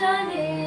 জলে